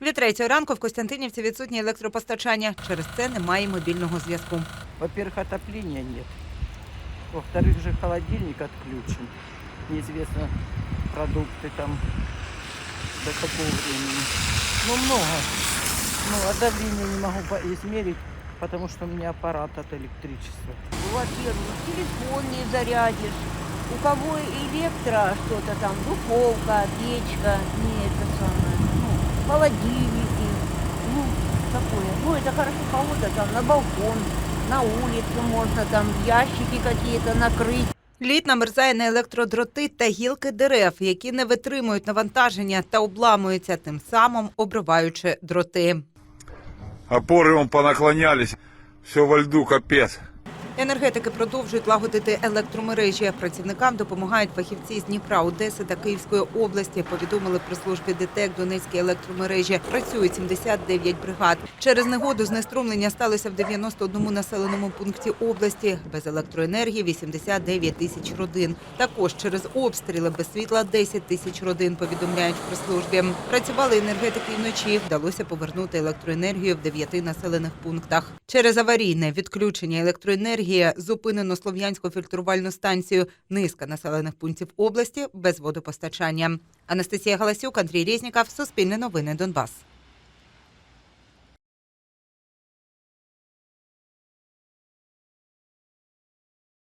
Від третьої ранку в Костянтинівці відсутнє електропостачання. Через це немає мобільного зв'язку. Во-первых, отопления нет. Во-вторых, же холодильник отключен. Неизвестно, продукты там до какого времени. Ну, много. Ну, а давление не могу по- измерить, потому что у меня аппарат от электричества. Во-первых, телефон не зарядишь. У кого электро, что-то там, духовка, печка, не это самое, ну, холодильники, ну, такое. Ну, это хорошо кого-то там на балкон, на улицу можно там ящики какие-то накрыть. Лід намерзає на електродроти та гілки дерев, які не витримують навантаження та обламуються, тим самим обриваючи дроти. Опоры он понаклонялись, все во льду капец. Енергетики продовжують лагодити електромережі. Працівникам допомагають фахівці з Дніпра, Одеси та Київської області. Повідомили при службі ДТЕК Донецькій електромережі. Працюють 79 бригад. Через негоду знеструмлення сталося в 91 населеному пункті області. Без електроенергії 89 тисяч родин. Також через обстріли без світла 10 тисяч родин. Повідомляють в прес-службі. Працювали енергетики вночі. Вдалося повернути електроенергію в 9 населених пунктах. Через аварійне відключення електроенергії зупинено слов'янську фільтрувальну станцію. Низка населених пунктів області без водопостачання. Анастасія Галасюк, Андрій Резніков, Суспільне новини Донбас.